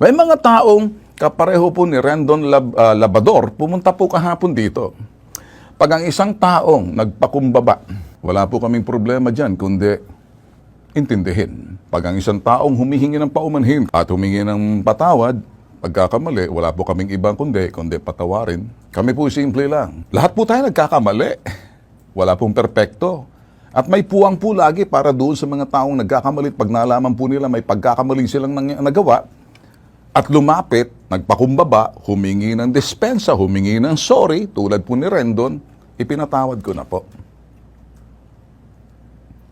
May mga taong kapareho po ni Rendon Lab- ah, Labador pumunta po kahapon dito. Pag ang isang taong nagpakumbaba, wala po kaming problema dyan, kundi intindihin. Pag ang isang taong humihingi ng paumanhin at humingi ng patawad, pagkakamali, wala po kaming ibang kundi, kundi patawarin. Kami po simple lang. Lahat po tayo nagkakamali. Wala pong perpekto. At may puwang po lagi para doon sa mga taong nagkakamali. Pag nalaman po nila may pagkakamali silang nagawa, at lumapit, nagpakumbaba, humingi ng dispensa, humingi ng sorry, tulad po ni Rendon, ipinatawad ko na po.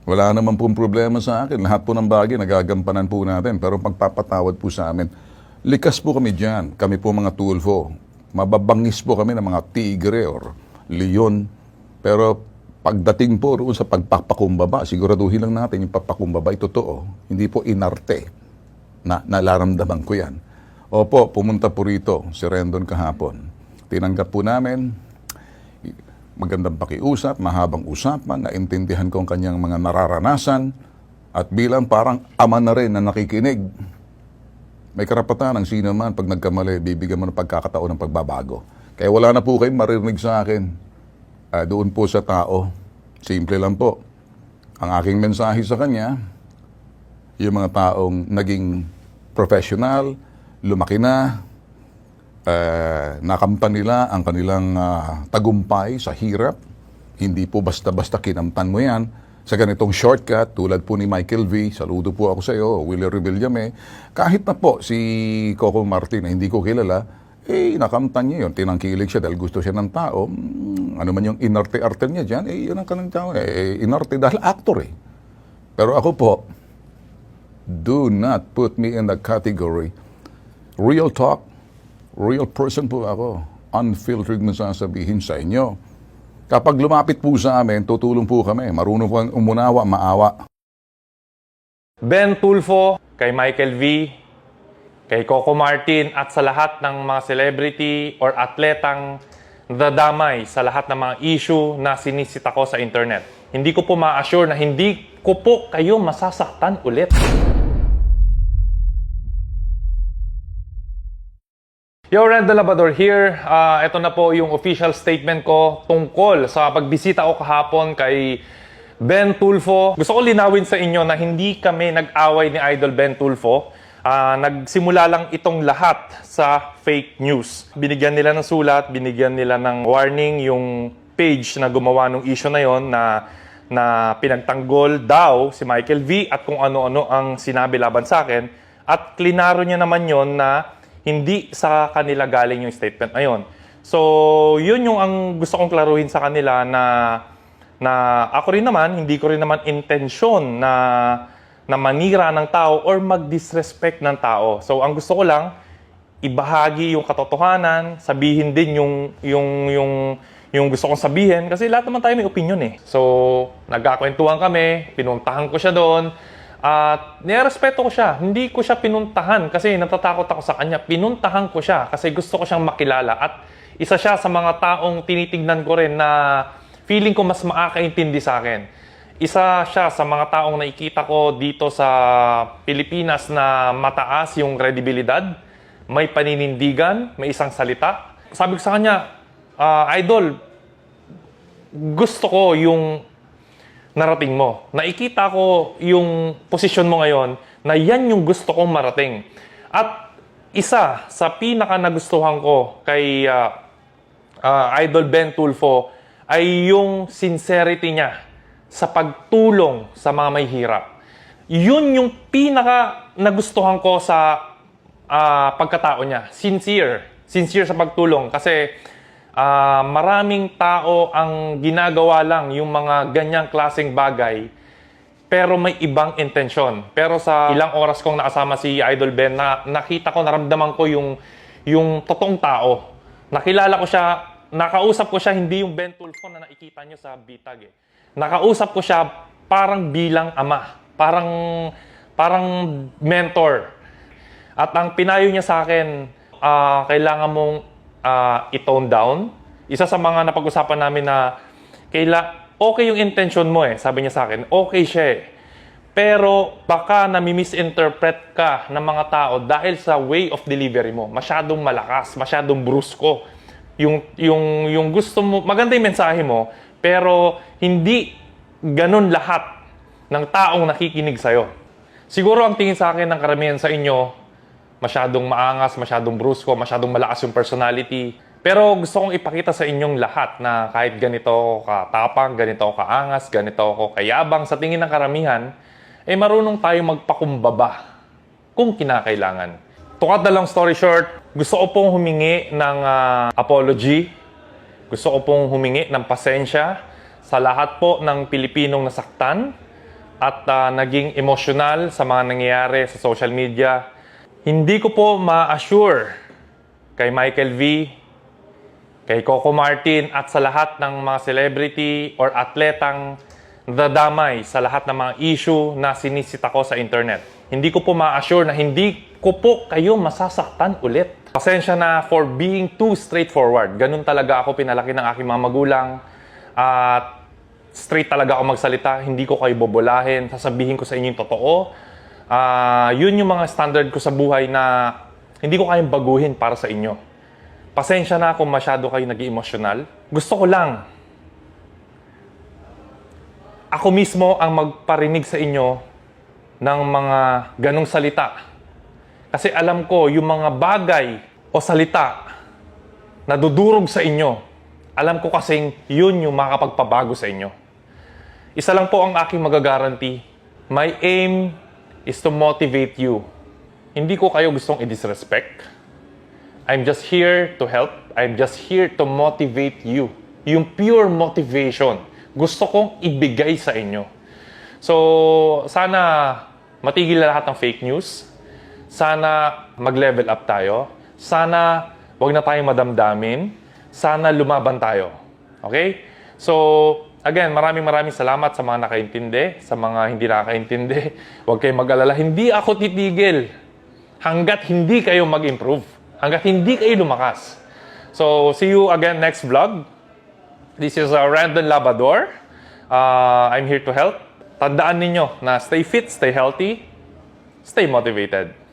Wala naman pong problema sa akin. Lahat po ng bagay nagagampanan po natin. Pero pagpapatawad po sa amin, likas po kami dyan. Kami po mga tulfo. Mababangis po kami ng mga tigre or leon. Pero pagdating po roon sa pagpapakumbaba, siguraduhin lang natin yung papakumbaba ay totoo. Hindi po inarte na nalaramdaman ko yan. Opo, pumunta po rito si Rendon kahapon. Tinanggap po namin, magandang pakiusap, mahabang usapan, naintindihan ko ang kanyang mga nararanasan, at bilang parang ama na rin na nakikinig, may karapatan ng sino man pag nagkamali, bibigyan mo ng pagkakataon ng pagbabago. Kaya wala na po kayong maririnig sa akin. Ah, doon po sa tao, simple lang po. Ang aking mensahe sa kanya, yung mga taong naging professional, lumaki na, eh, nakamtan nila ang kanilang ah, tagumpay sa hirap. Hindi po basta-basta kinamtan mo yan sa ganitong shortcut tulad po ni Michael V. Saludo po ako sa iyo, Willie Revillame. Kahit na po si Coco Martin na hindi ko kilala, eh nakamtan niya yun. Tinangkilig siya dahil gusto siya ng tao. Hmm, ano man yung inarte-arte niya dyan, eh yun ang kanang tao. Eh, inarte dahil actor eh. Pero ako po, do not put me in the category. Real talk, real person po ako. Unfiltered mo sasabihin sa inyo. Kapag lumapit po sa amin, tutulong po kami. Marunong po umunawa, maawa. Ben Tulfo, kay Michael V, kay Coco Martin at sa lahat ng mga celebrity or atletang dadamay sa lahat ng mga issue na sinisita ko sa internet. Hindi ko po ma-assure na hindi ko po kayo masasaktan ulit. Yo, Randall Labador here. Ah, ito na po yung official statement ko tungkol sa pagbisita ko kahapon kay Ben Tulfo. Gusto ko linawin sa inyo na hindi kami nag-away ni Idol Ben Tulfo. Ah, nagsimula lang itong lahat sa fake news. Binigyan nila ng sulat, binigyan nila ng warning yung page na gumawa ng issue na yon na na pinagtanggol daw si Michael V at kung ano-ano ang sinabi laban sa akin. At klinaro niya naman yon na hindi sa kanila galing yung statement na yun. So, yun yung ang gusto kong klaruhin sa kanila na na ako rin naman, hindi ko rin naman intensyon na na manira ng tao or mag-disrespect ng tao. So, ang gusto ko lang, ibahagi yung katotohanan, sabihin din yung yung yung yung gusto kong sabihin kasi lahat naman tayo may opinion eh. So, nagkakwentuhan kami, pinuntahan ko siya doon at nirespeto ko siya. Hindi ko siya pinuntahan kasi natatakot ako sa kanya. Pinuntahan ko siya kasi gusto ko siyang makilala at isa siya sa mga taong tinitignan ko rin na feeling ko mas makakaintindi sa akin. Isa siya sa mga taong nakikita ko dito sa Pilipinas na mataas yung kredibilidad, may paninindigan, may isang salita. Sabi ko sa kanya, "Ah, Idol, gusto ko yung narating mo. Nakikita ko yung posisyon mo ngayon na yan yung gusto kong marating. At isa sa pinaka nagustuhan ko kay ah, ah, Idol Ben Tulfo ay yung sincerity niya sa pagtulong sa mga may hirap. Yun yung pinaka nagustuhan ko sa ah, pagkatao niya. Sincere. Sincere sa pagtulong. Kasi ah, maraming tao ang ginagawa lang yung mga ganyang klaseng bagay pero may ibang intensyon. Pero sa ilang oras kong nakasama si Idol Ben, na, nakita ko, naramdaman ko yung, yung totoong tao. Nakilala ko siya, nakausap ko siya, hindi yung Ben Tulfo na nakikita nyo sa bitag eh. Nakausap ko siya parang bilang ama, parang, parang mentor. At ang pinayo niya sa akin, ah, kailangan mong ah, i-tone down. Isa sa mga napag-usapan namin na kaila, okay yung intention mo eh, sabi niya sa akin. Okay siya eh. Pero baka nami-misinterpret ka ng mga tao dahil sa way of delivery mo. Masyadong malakas, masyadong brusko. Yung, yung, yung gusto mo, maganda yung mensahe mo, pero hindi ganun lahat ng taong nakikinig sa'yo. Siguro ang tingin sa akin ng karamihan sa inyo, masyadong maangas, masyadong brusko, masyadong malakas yung personality. Pero gusto kong ipakita sa inyong lahat na kahit ganito ako katapang, ganito ako kaangas, ganito ako kayabang sa tingin ng karamihan, eh marunong tayo magpakumbaba kung kinakailangan. To cut the long story short, gusto ko pong humingi ng ah, apology. Gusto ko pong humingi ng pasensya sa lahat po ng Pilipinong nasaktan at ah, naging emosyonal sa mga nangyayari sa social media. Hindi ko po ma-assure kay Michael V, kay Coco Martin at sa lahat ng mga celebrity or atletang dadamay sa lahat ng mga issue na sinisita ko sa internet. Hindi ko po ma-assure na hindi ko po kayo masasaktan ulit. Pasensya na for being too straightforward. Ganun talaga ako pinalaki ng aking mga magulang. At straight talaga ako magsalita. Hindi ko kayo bobolahin. Sasabihin ko sa inyo yung totoo. Ah, yun yung mga standard ko sa buhay na hindi ko kayang baguhin para sa inyo. Pasensya na kung masyado kayo nag emotional Gusto ko lang ako mismo ang magparinig sa inyo ng mga ganong salita. Kasi alam ko, yung mga bagay o salita na dudurog sa inyo, alam ko kasing yun yung makakapagpabago sa inyo. Isa lang po ang aking magagaranti. My aim is to motivate you. Hindi ko kayo gustong i-disrespect. I'm just here to help. I'm just here to motivate you. Yung pure motivation. Gusto kong ibigay sa inyo. So, sana matigil na lahat ng fake news. Sana mag-level up tayo. Sana wag na tayong madamdamin. Sana lumaban tayo. Okay? So, again, maraming maraming salamat sa mga nakaintindi, sa mga hindi nakaintindi. Huwag kayong mag-alala. Hindi ako titigil hanggat hindi kayo mag-improve. Hanggat hindi kayo lumakas. So, see you again next vlog. This is uh, Randon Labrador. Uh, I'm here to help. Tandaan ninyo na stay fit, stay healthy, stay motivated.